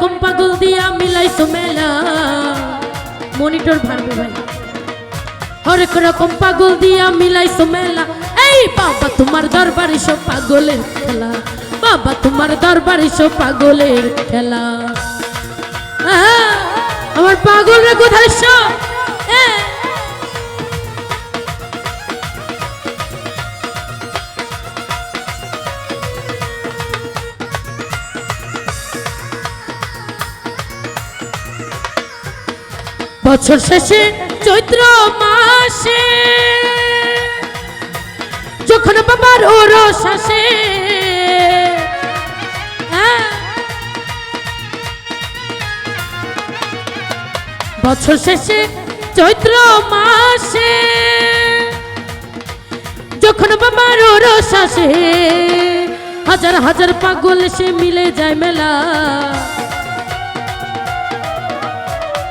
রকম পাগল দিয়া মিলাইছো মেলা। মনিটর ভারবে ভাই। হরেক রকম পাগল দিয়া মিলাইছো মেলা। এই বাবা তোমার দরবারে সব পাগলের খেলা। বাবা তোমার দরবারে সব পাগলের খেলা। আমার পাগল রে কোথায় সব? বছর শেষে চৈত্র মাসে যখন বাবার ওরস আসে হ্যাঁ। বছর শেষে চৈত্র মাসে, যখন বাবার ওরস আসে, হাজার হাজার পাগল সে মিলে যায় মেলা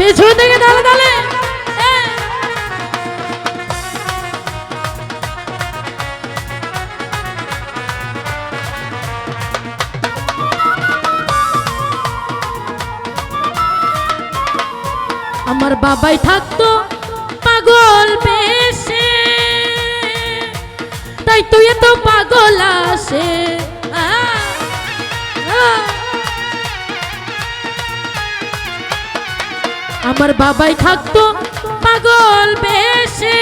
পেছন থেকে আমার বাবাই থাকতো পাগল বেশে। তাই তুই এত পাগল আমার বাবাই থাকতো পাগল বেশে।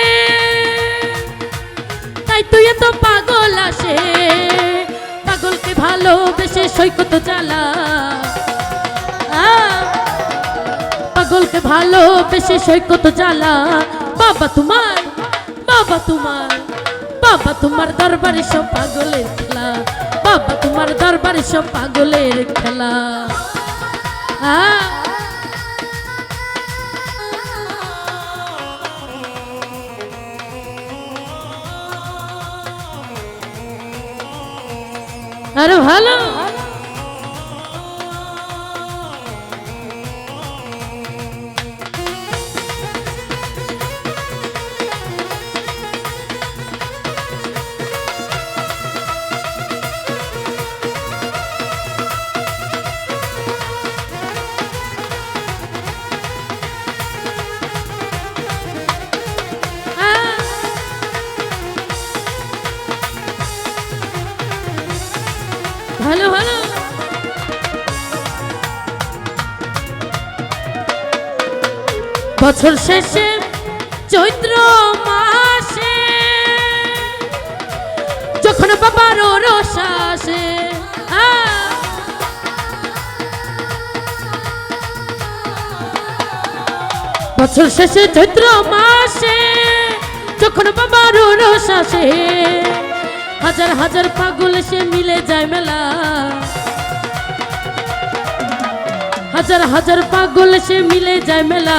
তাই তুই এত পাগল আসে। পাগলকে ভালোবেসে সৈকত আহ, পাগলকে ভালোবেসে সৈকত জ্বালা বাবা তোমার বাবা তোমার বাবা তোমার দরবারে সব পাগলের খেলা। বাবা তোমার দরবারে সব পাগলের খেলা। আহ আরে ভালো? বছর শেষে চৈত্র মাসে, যখন বাবার রস আসে বছর শেষে চৈত্র মাসে, যখন বাবার রস আসে, হাজার হাজার পাগল সে মিলে যায় মেলা। হাজার হাজার পাগল সে মিলে যায় মেলা।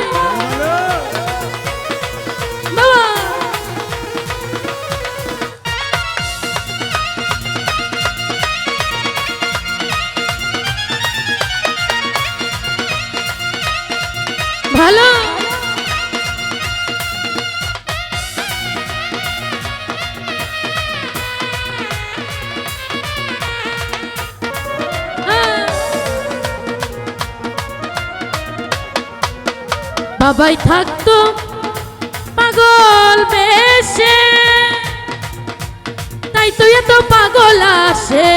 বাবাই থাকতো পাগল বেশে। তাই তো এত পাগল আসে।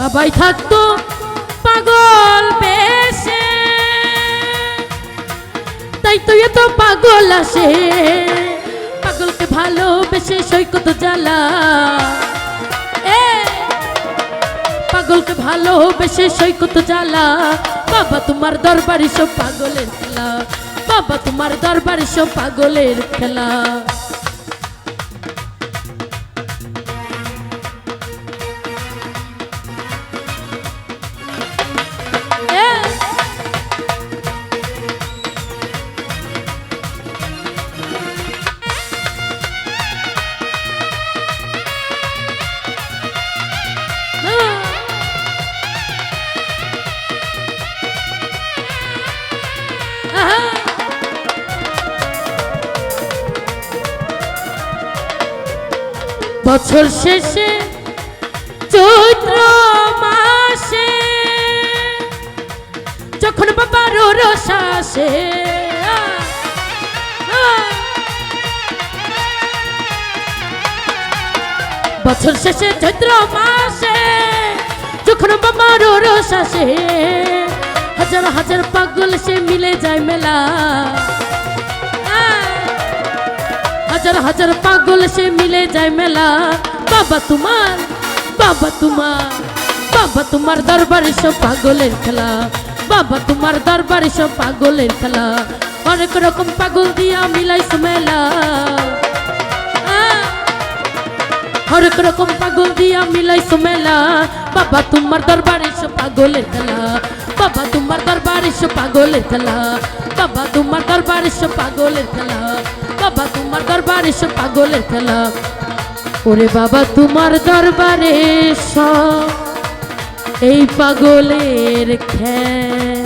বাবাই থাকতো পাগল বেশে। তাই তো এত পাগল আসে। পাগলকে ভালোবেসে সৈকত জ্বালা। পাগলকে ভালো বেশে সৈকত জ্বালা। বাবা তোমার দরবারে সব পাগলের খেলা। বাবা তোমার দরবারে সব পাগলের খেলা। বছর শেষে চৈত্র মাসে যখন বাবার রসাসে বছর শেষে চৈত্র মাসে যখন বাবার রসাসে হাজার হাজার পাগল সে মিলে যায় মেলা। হাজার হাজার পাগল সে মিলে যায় মেলা। বাবা তোমার বাবা তোমার বাবা তোমার দরবারে সব পাগলের খেলা। বাবা তোমার দরবারে সব পাগলের খেলা। অনেক রকম পাগল দিয়া মিলাইছো মেলা। আহ, হরেক রকম পাগল দিয়া মিলাইছো মেলা। বাবা তোমার দরবারে সব পাগলের খেলা। বাবা তোমার দরবারে সব পাগলের খেলা। বাবা তোমার দরবারে সব পাগলের খেলা। বাবা তোমার দরবারে সব পাগলের খেলা। ওরে বাবা তোমার দরবারে সব এই পাগলের খেলা।